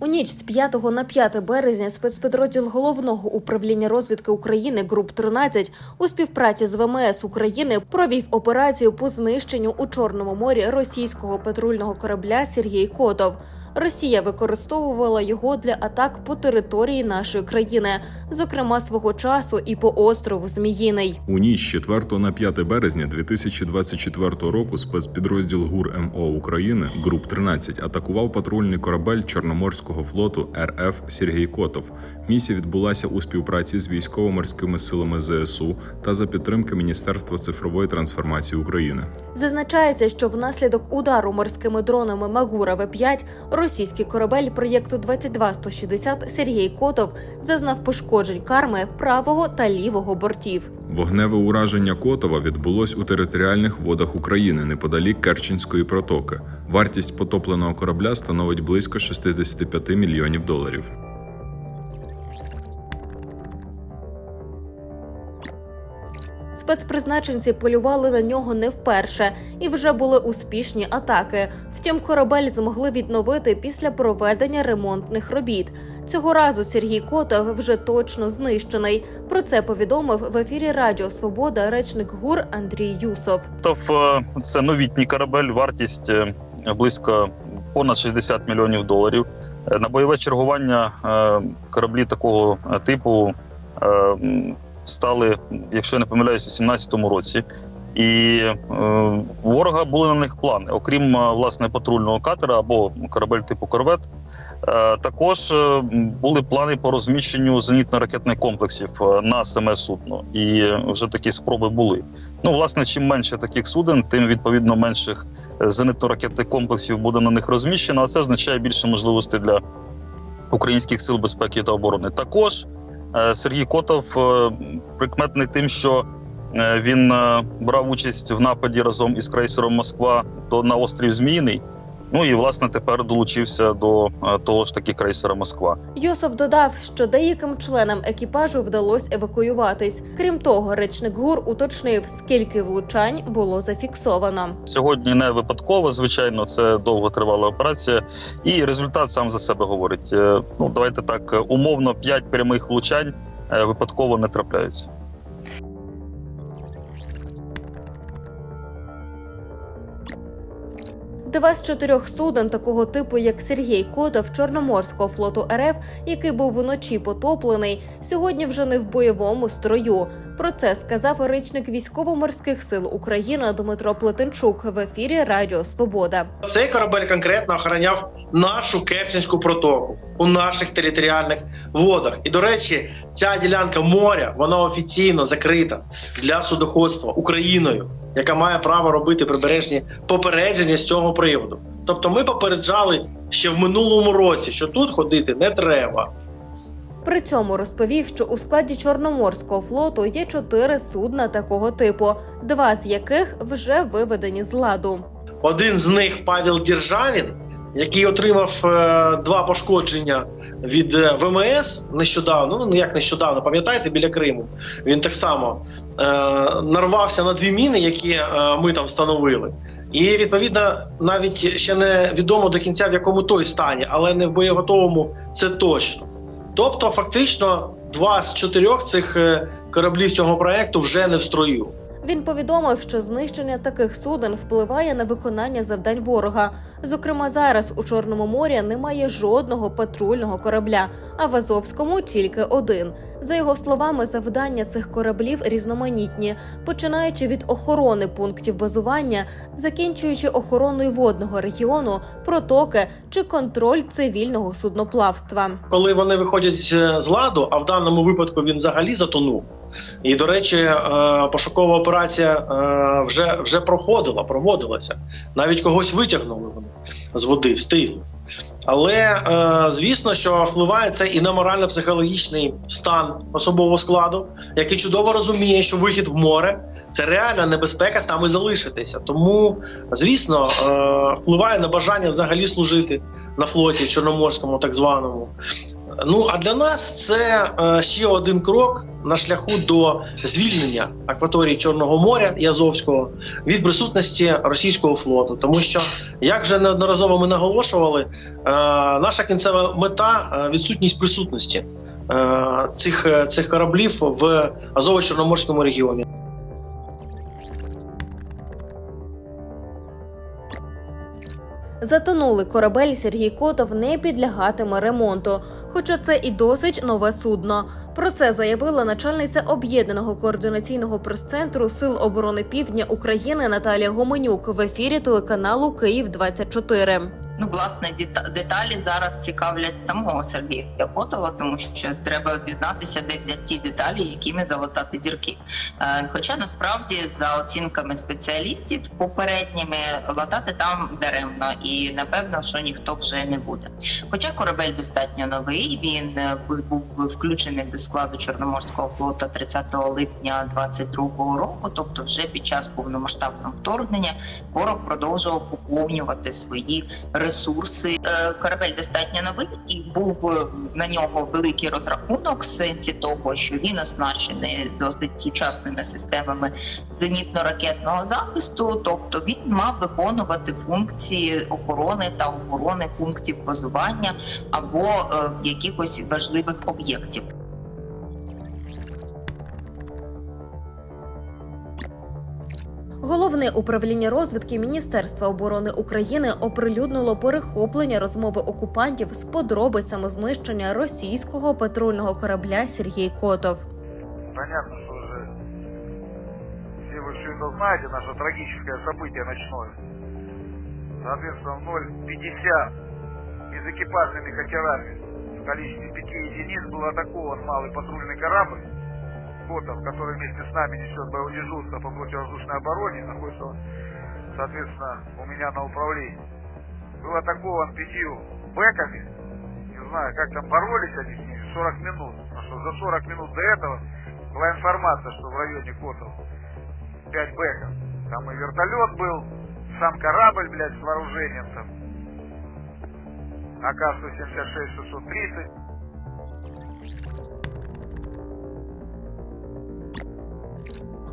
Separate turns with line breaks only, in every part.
У ніч з 5 на 5 березня спецпідрозділ головного управління розвідки України ГРУП 13 у співпраці з ВМС України провів операцію по знищенню у Чорному морі російського патрульного корабля Сергій Котов. Росія використовувала його для атак по території нашої країни, зокрема свого часу і по острову Зміїний.
У ніч з 4 на 5 березня 2024 року спецпідрозділ ГУР МО України ГРУП 13 атакував патрульний корабель Чорноморського флоту РФ Сергій Котов. Місія відбулася у співпраці з військово-морськими силами ЗСУ та за підтримки Міністерства цифрової трансформації України.
Зазначається, що внаслідок удару морськими дронами Магура В-5 російський корабель проєкту 22160 Сергій Котов зазнав пошкоджень карми правого та лівого бортів.
Вогневе ураження Котова відбулось у територіальних водах України неподалік Керченської протоки. Вартість потопленого корабля становить близько 65 мільйонів доларів.
Спецпризначенці полювали на нього не вперше і вже були успішні атаки. Втім, корабель змогли відновити після проведення ремонтних робіт. Цього разу Сергій Котов вже точно знищений. Про це повідомив в ефірі Радіо Свобода речник ГУР Андрій Юсов.
Котов е, це новітній корабель, вартість е, близько понад 60 мільйонів доларів. Е, На бойове чергування кораблі такого типу стали, якщо я не помиляюсь, у 2017 році. І е, ворога були на них плани. Окрім е, власне патрульного катера або корабель типу корвет, е, також е, були плани по розміщенню зенітно-ракетних комплексів е, на саме судно. І вже такі спроби були. Ну, власне, чим менше таких суден, тим відповідно менших е, зенитно-ракетних комплексів буде на них розміщено. А це означає більше можливостей для українських сил безпеки та оборони. Також Сергій Котов е, прикметний тим, що е, він е, брав участь в нападі разом із крейсером Москва на острів Зміїний. Ну і власне тепер долучився до е, того ж таки крейсера Москва.
Йосов додав, що деяким членам екіпажу вдалося евакуюватись. Крім того, речник ГУР уточнив, скільки влучань було зафіксовано.
Сьогодні не випадково, звичайно, це довготривала операція, і результат сам за себе говорить. Е, Ну давайте так умовно, 5 прямих влучань е, випадково не трапляються.
З чотирьох суден такого типу, як Сергій Котов Чорноморського флоту РФ, який був вночі потоплений, сьогодні вже не в бойовому строю. Про це сказав речник військово-морських сил України Дмитро Плетенчук в ефірі Радіо Свобода.
Цей корабель конкретно охороняв нашу Керченську протоку у наших територіальних водах. І до речі, ця ділянка моря вона офіційно закрита для судоходства Україною, яка має право робити прибережні попередження з цього приводу. Тобто, ми попереджали ще в минулому році, що тут ходити не треба.
При цьому розповів, що у складі Чорноморського флоту є чотири судна такого типу, два з яких вже виведені з ладу.
Один з них Павел Державін, який отримав е, два пошкодження від е, ВМС нещодавно. Ну як нещодавно, пам'ятаєте, біля Криму. Він так само е, нарвався на дві міни, які е, ми там встановили. І відповідно навіть ще не відомо до кінця в якому той стані, але не в боєготовому це точно. Тобто, фактично, два з чотирьох цих е, кораблів цього проекту вже не в строю.
Він повідомив, що знищення таких суден впливає на виконання завдань ворога. Зокрема, зараз у Чорному морі немає жодного патрульного корабля, а в Азовському тільки один. За його словами, завдання цих кораблів різноманітні, починаючи від охорони пунктів базування, закінчуючи охороною водного регіону, протоки чи контроль цивільного судноплавства.
коли вони виходять е, з ладу, а в даному випадку він взагалі затонув. І до речі, е, пошукова операція е, вже, вже проходила, проводилася. Навіть когось витягнули вони з води, встигли. Але е, звісно, що впливає це і на морально-психологічний стан особового складу, який чудово розуміє, що вихід в море це реальна небезпека там і залишитися. Тому, звісно, е, впливає на бажання взагалі служити на флоті чорноморському, так званому. Ну а для нас це е, ще один крок на шляху до звільнення акваторії Чорного моря і Азовського від присутності російського флоту. Тому що, як вже неодноразово ми наголошували, е, наша кінцева мета е, відсутність присутності цих, цих кораблів в Азово-Чорноморському регіоні.
Затонулий корабель Сергій Котов не підлягатиме ремонту, хоча це і досить нове судно. Про це заявила начальниця об'єднаного координаційного прес-центру Сил оборони Півдня України Наталія Гоменюк в ефірі телеканалу Київ 24
Ну, власне, дета- деталі зараз цікавлять самого Сергія Котова, тому що треба дізнатися, де взяти ті деталі, якими залатати дірки. Е, Хоча насправді, за оцінками спеціалістів попередніми, латати там даремно, і напевно, що ніхто вже не буде. Хоча корабель достатньо новий, він е, був включений до складу Чорноморського флоту 30 липня 22 року, тобто вже під час повномасштабного вторгнення ворог продовжував поповнювати свої ресурси. Е, Корабель достатньо новий і був на нього великий розрахунок в сенсі того, що він оснащений досить сучасними системами зенітно-ракетного захисту. Тобто він мав виконувати функції охорони та охорони пунктів базування або е, якихось важливих об'єктів.
Головне управління розвідки Міністерства оборони України оприлюднило перехоплення розмови окупантів з подробицями знищення російського патрульного корабля Сергій Котов.
Понятно, что уже все вы все это знаете, наше трагическое событие ночное. Соответственно, в 0,50 из экипажными катерами в количестве пяти единиц был атакован малый патрульный корабль Котов, который вместе с нами несет боевое дежурство по противовоздушной обороне, находится он, соответственно, у меня на управлении. Был атакован пятью бэками, не знаю, как там боролись они с ними, 40 минут. Потому что за 40 минут до этого была информация, что в районе Котов 5 бэков. Там и вертолет был, сам корабль, блядь, с вооружением там. АК-176-630.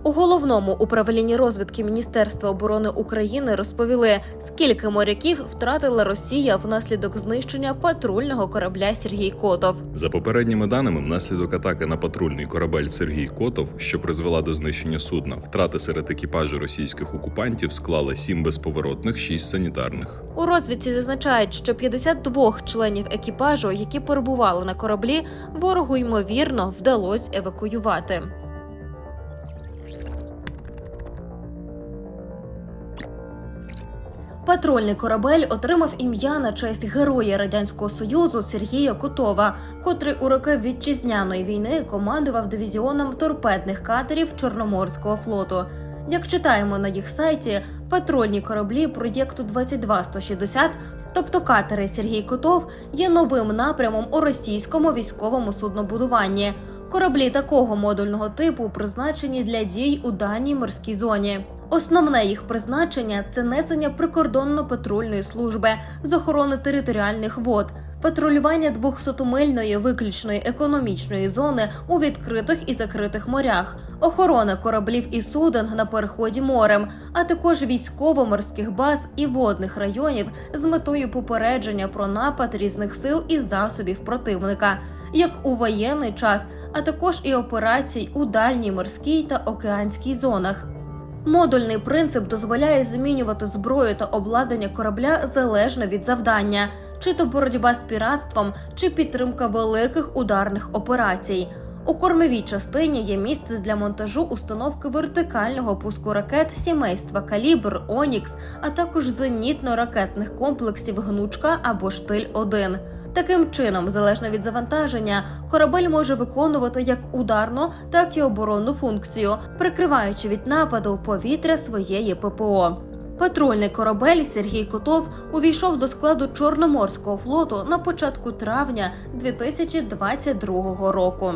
У головному управлінні розвідки Міністерства оборони України розповіли, скільки моряків втратила Росія внаслідок знищення патрульного корабля Сергій Котов.
За попередніми даними, внаслідок атаки на патрульний корабель Сергій Котов, що призвела до знищення судна, втрати серед екіпажу російських окупантів склали 7 безповоротних, 6 санітарних.
У розвідці зазначають, що 52 членів екіпажу, які перебували на кораблі, ворогу ймовірно вдалося евакуювати. Патрульний корабель отримав ім'я на честь героя радянського союзу Сергія Котова, котрий у роки вітчизняної війни командував дивізіоном торпедних катерів Чорноморського флоту. Як читаємо на їх сайті, патрульні кораблі проєкту 22160, тобто катери Сергій Котов, є новим напрямом у російському військовому суднобудуванні. Кораблі такого модульного типу призначені для дій у даній морській зоні. Основне їх призначення це несення прикордонно-патрульної служби з охорони територіальних вод, патрулювання 200-мильної виключної економічної зони у відкритих і закритих морях, охорона кораблів і суден на переході морем, а також військово-морських баз і водних районів з метою попередження про напад різних сил і засобів противника, як у воєнний час, а також і операцій у дальній морській та океанській зонах. Модульний принцип дозволяє змінювати зброю та обладнання корабля залежно від завдання, чи то боротьба з піратством, чи підтримка великих ударних операцій. У кормовій частині є місце для монтажу установки вертикального пуску ракет сімейства Калібр, Онікс, а також зенітно-ракетних комплексів Гнучка або Штиль 1 Таким чином, залежно від завантаження, корабель може виконувати як ударну, так і оборонну функцію, прикриваючи від нападу повітря своєї ППО. Патрульний корабель Сергій Котов увійшов до складу Чорноморського флоту на початку травня 2022 року.